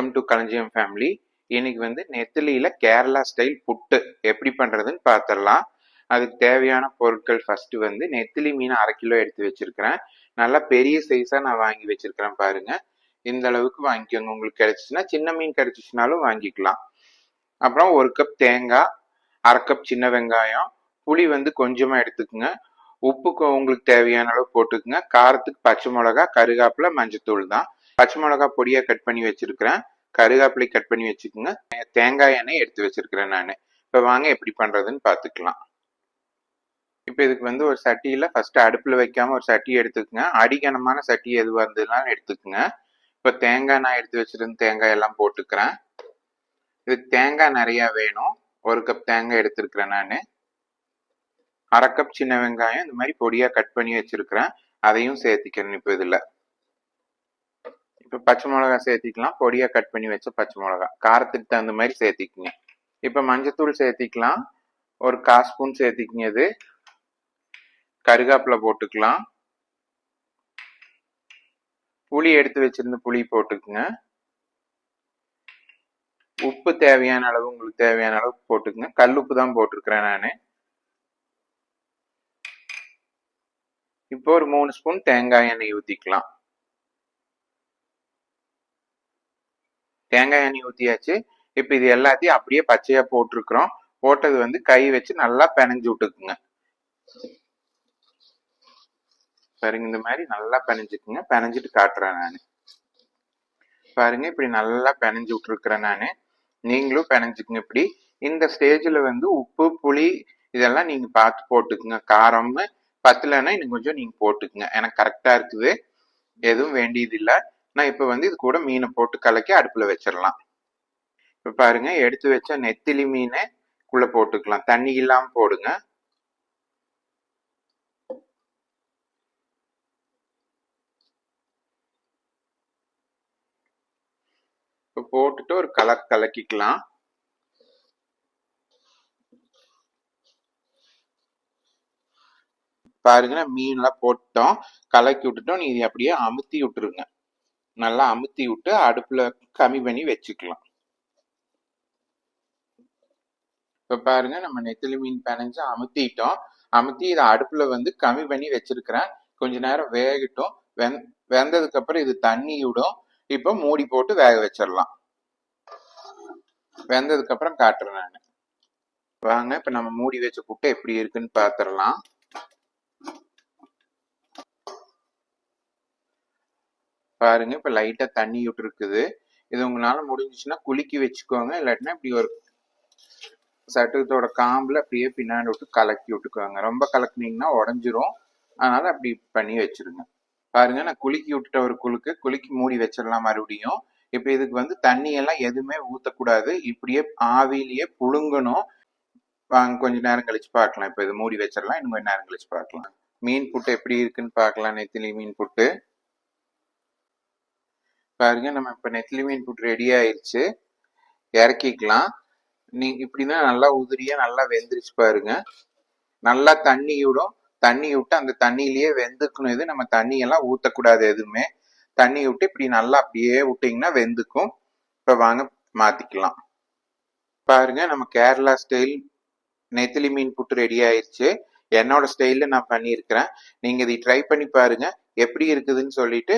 Welcome to களஞ்சியம் family இன்னைக்கு வந்து நெத்திலியில் கேரளா ஸ்டைல் புட்டு. எப்படி பண்ணுறதுன்னு பார்த்துடலாம் அதுக்கு தேவையான பொருட்கள் ஃபஸ்ட்டு வந்து நெத்திலி மீன் அரை கிலோ எடுத்து வச்சிருக்கிறேன். நல்லா பெரிய சைஸாக நான் வாங்கி வச்சிருக்கிறேன் பாருங்க. இந்த அளவுக்கு வாங்கிக்கோங்க. உங்களுக்கு கிடச்சிச்சின்னா சின்ன மீன் கிடச்சிச்சினாலும் வாங்கிக்கலாம். அப்புறம் ஒரு கப் தேங்காய் அரை கப் சின்ன வெங்காயம். புளி வந்து கொஞ்சமாக எடுத்துக்கோங்க. உப்பு உங்களுக்கு தேவையான அளவு போட்டுக்குங்க. காரத்துக்கு பச்சை மிளகா கருகாப்பில் மஞ்சத்தூள் தான். பச்சை மிளகா பொடியாக கட் பண்ணி வச்சுருக்கிறேன். கருகாப்பிலை கட் பண்ணி வச்சுக்கோங்க. தேங்காய் எண்ணெய் எடுத்து வச்சிருக்கிறேன் நான். இப்போ வாங்க எப்படி பண்ணுறதுன்னு பார்த்துக்கலாம் இப்போ இதுக்கு வந்து ஒரு சட்டியில் ஃபஸ்ட்டு அடுப்பில் வைக்காமல் ஒரு சட்டி எடுத்துக்கோங்க. அடிகனமான சட்டி எதுவாக இருந்ததுனாலும் எடுத்துக்கோங்க. இப்போ தேங்காய் நான் எடுத்து வச்சுருந்து தேங்காய் எல்லாம் போட்டுக்கிறேன். இதுக்கு தேங்காய் நிறையா வேணும். ஒரு கப் தேங்காய் எடுத்துருக்குறேன் நான். அரை கப் சின்ன வெங்காயம் இந்த மாதிரி பொடியாக கட் பண்ணி வச்சிருக்கிறேன். அதையும் சேர்த்திக்கிறேன். இப்போ இதில் இப்போ பச்சை மிளகா சேர்த்திக்கலாம். பொடியாக கட் பண்ணி வச்ச பச்சை மிளகா. காரத்துக்கு தகுந்த மாதிரி சேர்த்திக்குங்க. இப்போ மஞ்சத்தூள் சேர்த்திக்கலாம். ஒரு கால் ஸ்பூன் சேர்த்திக்கிங்க இது. கருகாப்பில் போட்டுக்கலாம். புளி எடுத்து வச்சிருந்த புளி போட்டுக்குங்க. உப்பு தேவையான அளவு உங்களுக்கு தேவையான அளவு போட்டுக்குங்க. கல் உப்பு தான் போட்டிருக்கிறேன் நான். இப்போ ஒரு மூணு ஸ்பூன் தேங்காய் எண்ணெய் ஊற்றிக்கலாம் தேங்காய் எண்ணெய் ஊற்றியாச்சு இப்போ இது எல்லாத்தையும் அப்படியே பச்சையா போட்டிருக்கிறோம். போட்டது வந்து கை வச்சு நல்லா பிணைஞ்சு விட்டுக்குங்க. பாருங்க இந்த மாதிரி நல்லா பிணைஞ்சுக்குங்க பிணைஞ்சிட்டு காட்டுறேன் நான். பாருங்க இப்படி நல்லா பிணைஞ்சு விட்டுருக்குறேன் நான். நீங்களும் பிணைஞ்சுக்குங்க இப்படி. இந்த ஸ்டேஜில் வந்து உப்பு புளி இதெல்லாம் நீங்க பார்த்து போட்டுக்குங்க. காரம்னு பத்தலைன்னா இன்னும் கொஞ்சம் நீங்கள் போட்டுக்குங்க. எனக்கு கரெக்டாக இருக்குது. எதுவும் வேண்டியது இல்லை நான் இப்போ வந்து இது கூட மீனை போட்டு கலக்கி அடுப்பில் வச்சிடலாம். இப்போ பாருங்கள் எடுத்து வச்ச நெத்திலி மீனை குள்ளே போட்டுக்கலாம். தண்ணி இல்லாமல் போடுங்க. இப்போ போட்டுட்டு ஒரு கலர் கலக்கிக்கலாம். பாருங்க மீன் மீன்லாம் போட்டோம். கலக்கி விட்டுட்டோம். நீ இதை அப்படியே அமுத்தி விட்டுருங்க. நல்லா அமுத்தி விட்டு அடுப்புல கம்மி பண்ணி வச்சுக்கலாம். இப்ப பாருங்க நம்ம நெத்திலி மீன் பிணைஞ்சு அமுத்திட்டோம். அமுத்தி இதை அடுப்புல வந்து கம்மி பண்ணி வச்சிருக்கிறேன். கொஞ்ச நேரம் வேகட்டும். வெந் வெந்ததுக்கு அப்புறம் இது தண்ணி விடும். இப்போ மூடி போட்டு வேக வச்சிடலாம். வெந்ததுக்கு அப்புறம் காட்டுறேன் நான். வாங்க இப்ப நம்ம மூடி வச்ச புட்டை எப்படி இருக்குன்னு பாத்திரலாம். பாருங்க இப்போ லைட்டாக தண்ணி விட்டு இருக்குது இது உங்களால் முடிஞ்சிச்சுன்னா குலுக்கி வச்சுக்கோங்க. இல்லாட்டினா இப்படி ஒரு சட்டத்தோட காம்பில் அப்படியே பின்னாடி விட்டு கலக்கி விட்டுக்கோங்க. ரொம்ப கலக்குனீங்கன்னா உடஞ்சிரும். அதனால் அப்படி பண்ணி வச்சிருங்க. பாருங்க நான் குலுக்கி விட்டுட்ட ஒரு குலுக்கு குலுக்கி மூடி வச்சிடலாம் மறுபடியும். இப்போ இதுக்கு வந்து தண்ணியெல்லாம் எதுவுமே ஊற்றக்கூடாது இப்படியே ஆவிலேயே புழுங்கணும். வாங்க கொஞ்ச நேரம் கழிச்சு பார்க்கலாம். இப்போ இது மூடி வச்சிடலாம் இன்னும் கொஞ்சம் நேரம் கழிச்சு பார்க்கலாம். மீன் புட்டு எப்படி இருக்குன்னு பார்க்கலாம். நெத்திலி மீன் புட்டு. பாருங்க நம்ம இப்ப நெத்திலி மீன் புட்டு ரெடி ஆயிடுச்சு இறக்கிக்கலாம். நீ இப்படின்னா நல்லா உதிரியா நல்லா வெந்துருச்சு பாருங்க. நல்லா தண்ணி விடும். தண்ணி விட்டு அந்த தண்ணியிலேயே வெந்துக்கணும். இது நம்ம தண்ணி எல்லாம் ஊத்தக்கூடாது எதுவுமே. தண்ணி விட்டு இப்படி நல்லா அப்படியே விட்டீங்கன்னா வெந்துக்கும். இப்ப வாங்க மாத்திக்கலாம். பாருங்க நம்ம கேரளா ஸ்டைல் நெத்திலி மீன் புட்டு ரெடி ஆயிடுச்சு என்னோட ஸ்டைலில் நான் பண்ணியிருக்கிறேன். நீங்கள் இதை ட்ரை பண்ணி பாருங்க. எப்படி இருக்குதுன்னு சொல்லிட்டு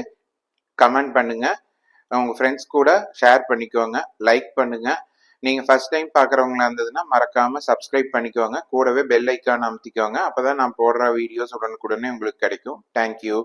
கமெண்ட் பண்ணுங்கள் உங்கள் ஃப்ரெண்ட்ஸ் கூட ஷேர் பண்ணிக்கோங்க லைக் பண்ணுங்க. நீங்கள் ஃபஸ்ட் டைம் பார்க்குறவங்களா இருந்ததுன்னா மறக்காமல் சப்ஸ்கிரைப் பண்ணிக்கோங்க. கூடவே பெல் ஐக்கான் அமுத்திக்கோங்க. அப்பதான் நான் போடுற வீடியோஸ் உடனுக்குடனே உங்களுக்கு கிடைக்கும். தேங்க்யூ